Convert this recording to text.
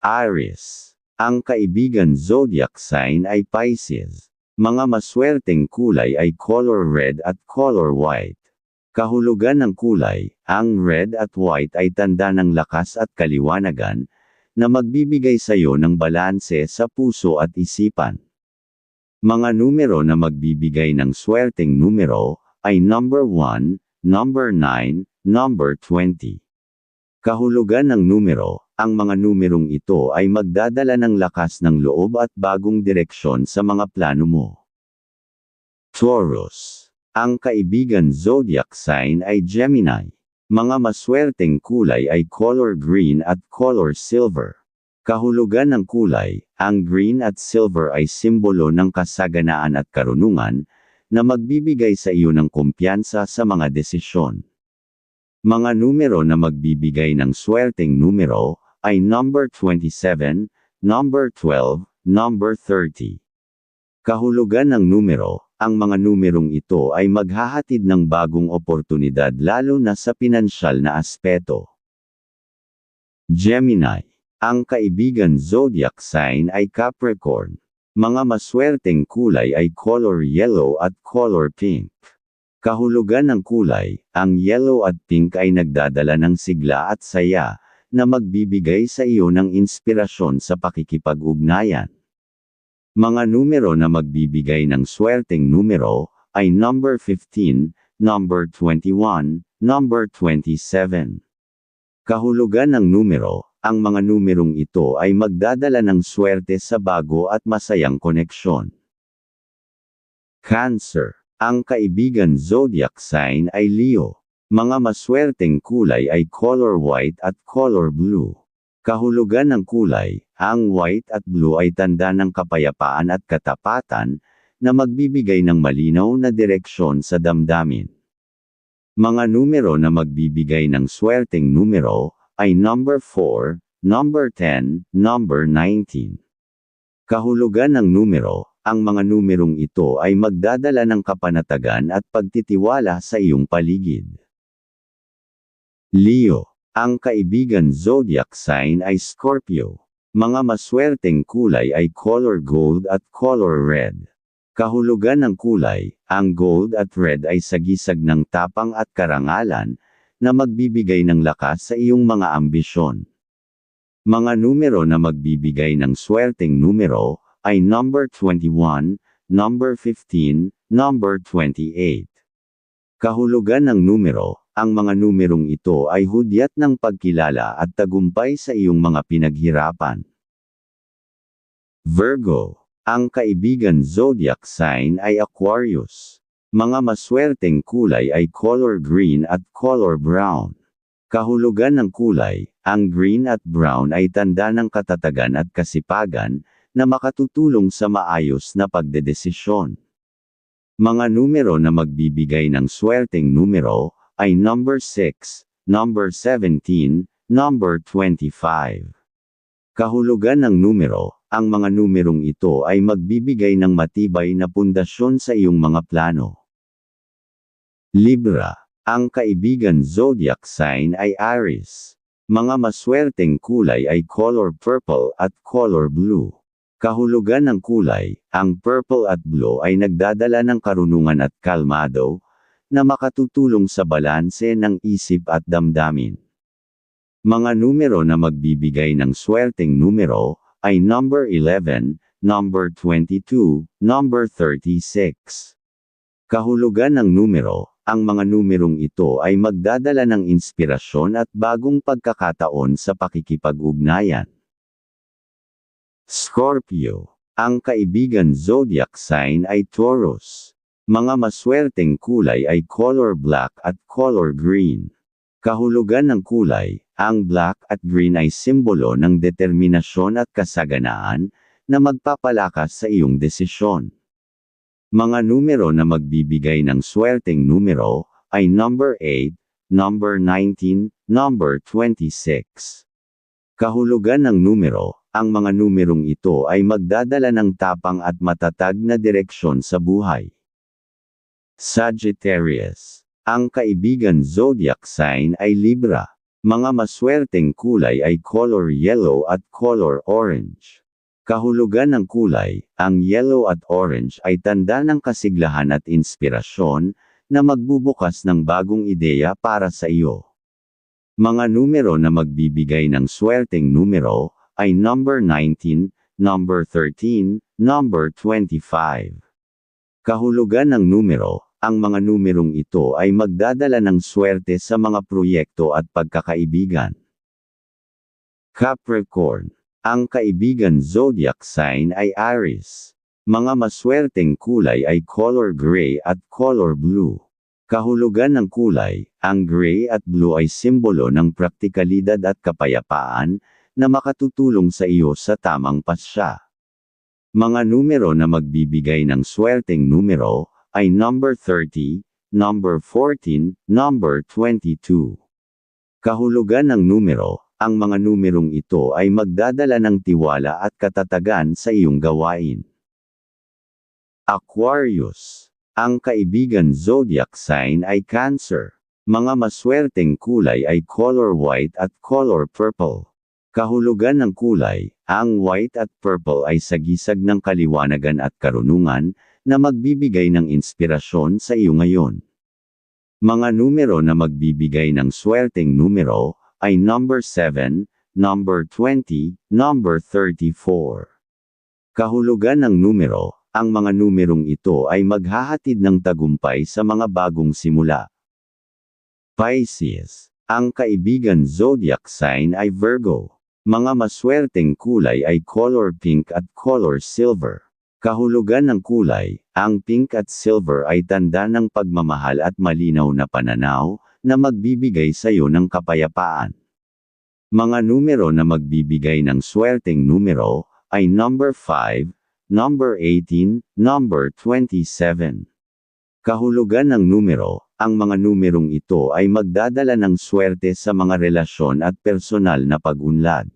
Aries. Ang kaibigan zodiac sign ay Pisces. Mga maswerteng kulay ay color red at color white. Kahulugan ng kulay, ang red at white ay tanda ng lakas at kaliwanagan, na magbibigay sa iyo ng balanse sa puso at isipan. Mga numero na magbibigay ng swerteng numero, ay number 1, number 9, number 20. Kahulugan ng numero, ang mga numerong ito ay magdadala ng lakas ng loob at bagong direksyon sa mga plano mo. Taurus. Ang kaibigan zodiac sign ay Gemini. Mga maswerteng kulay ay color green at color silver. Kahulugan ng kulay, ang green at silver ay simbolo ng kasaganaan at karunungan, na magbibigay sa iyo ng kumpiyansa sa mga desisyon. Mga numero na magbibigay ng swerteng numero, ay number 27, number 12, number 30. Kahulugan ng numero, ang mga numerong ito ay maghahatid ng bagong oportunidad lalo na sa pinansyal na aspeto. Gemini. Ang kaibigan zodiac sign ay Capricorn. Mga maswerteng kulay ay color yellow at color pink. Kahulugan ng kulay, ang yellow at pink ay nagdadala ng sigla at saya, na magbibigay sa iyo ng inspirasyon sa pakikipag-ugnayan. Mga numero na magbibigay ng swerteng numero, ay number 15, number 21, number 27. Kahulugan ng numero, ang mga numerong ito ay magdadala ng swerte sa bago at masayang koneksyon. Cancer ang kaibigan zodiac sign ay Leo. Mga maswerteng kulay ay color white at color blue. Kahulugan ng kulay, ang white at blue ay tanda ng kapayapaan at katapatan, na magbibigay ng malinaw na direksyon sa damdamin. Mga numero na magbibigay ng swerteng numero, ay number 4, number 10, number 19. Kahulugan ng numero, ang mga numerong ito ay magdadala ng kapanatagan at pagtitiwala sa iyong paligid. Leo. Ang kaibigan zodiac sign ay Scorpio. Mga maswerteng kulay ay color gold at color red. Kahulugan ng kulay, ang gold at red ay sagisag ng tapang at karangalan, na magbibigay ng lakas sa iyong mga ambisyon. Mga numero na magbibigay ng swerteng numero, ay number 21, number 15, number 28. Kahulugan ng numero, ang mga numerong ito ay hudyat ng pagkilala at tagumpay sa iyong mga pinaghirapan. Virgo. Ang kaibigan zodiac sign ay Aquarius. Mga maswerteng kulay ay color green at color brown. Kahulugan ng kulay, ang green at brown ay tanda ng katatagan at kasipagan, na makatutulong sa maayos na pagdedesisyon. Mga numero na magbibigay ng swerteng numero, ay number 6, number 17, number 25. Kahulugan ng numero, ang mga numerong ito ay magbibigay ng matibay na pundasyon sa iyong mga plano. Libra. Ang kaibigan zodiac sign ay Aries. Mga maswerteng kulay ay color purple at color blue. Kahulugan ng kulay, ang purple at blue ay nagdadala ng karunungan at kalmado, na makatutulong sa balanse ng isip at damdamin. Mga numero na magbibigay ng swerteng numero, ay number 11, number 22, number 36. Kahulugan ng numero, ang mga numerong ito ay magdadala ng inspirasyon at bagong pagkakataon sa pakikipag-ugnayan. Scorpio. Ang kaibigan zodiac sign ay Taurus. Mga maswerteng kulay ay color black at color green. Kahulugan ng kulay, ang black at green ay simbolo ng determinasyon at kasaganaan, na magpapalakas sa iyong desisyon. Mga numero na magbibigay ng swerteng numero, ay number 8, number 19, number 26. Kahulugan ng numero, ang mga numerong ito ay magdadala ng tapang at matatag na direksyon sa buhay. Sagittarius. Ang kaibigan zodiac sign ay Libra. Mga maswerteng kulay ay color yellow at color orange. Kahulugan ng kulay, ang yellow at orange ay tanda ng kasiglahan at inspirasyon, na magbubukas ng bagong ideya para sa iyo. Mga numero na magbibigay ng swerteng numero, ay number 19, number 13, number 25. Kahulugan ng numero, ang mga numerong ito ay magdadala ng swerte sa mga proyekto at pagkakaibigan. Capricorn. Ang kaibigan zodiac sign ay Aries. Mga maswerteng kulay ay color gray at color blue. Kahulugan ng kulay, ang gray at blue ay simbolo ng praktikalidad at kapayapaan, na makatutulong sa iyo sa tamang pasya. Mga numero na magbibigay ng swerteng numero, ay number 30, number 14, number 22. Kahulugan ng numero, ang mga numerong ito ay magdadala ng tiwala at katatagan sa iyong gawain. Aquarius. Ang kaibigan zodiac sign ay Cancer. Mga maswerteng kulay ay color white at color purple. Kahulugan ng kulay, ang white at purple ay sagisag ng kaliwanagan at karunungan, na magbibigay ng inspirasyon sa iyo ngayon. Mga numero na magbibigay ng swerteng numero, ay number 7, number 20, number 34. Kahulugan ng numero, ang mga numerong ito ay maghahatid ng tagumpay sa mga bagong simula. Pisces. Ang kaibigan zodiac sign ay Virgo. Mga maswerteng kulay ay color pink at color silver. Kahulugan ng kulay, ang pink at silver ay tanda ng pagmamahal at malinaw na pananaw, na magbibigay sa iyo ng kapayapaan. Mga numero na magbibigay ng swerteng numero, ay number 5, number 18, number 27. Kahulugan ng numero, ang mga numerong ito ay magdadala ng swerte sa mga relasyon at personal na pag-unlad.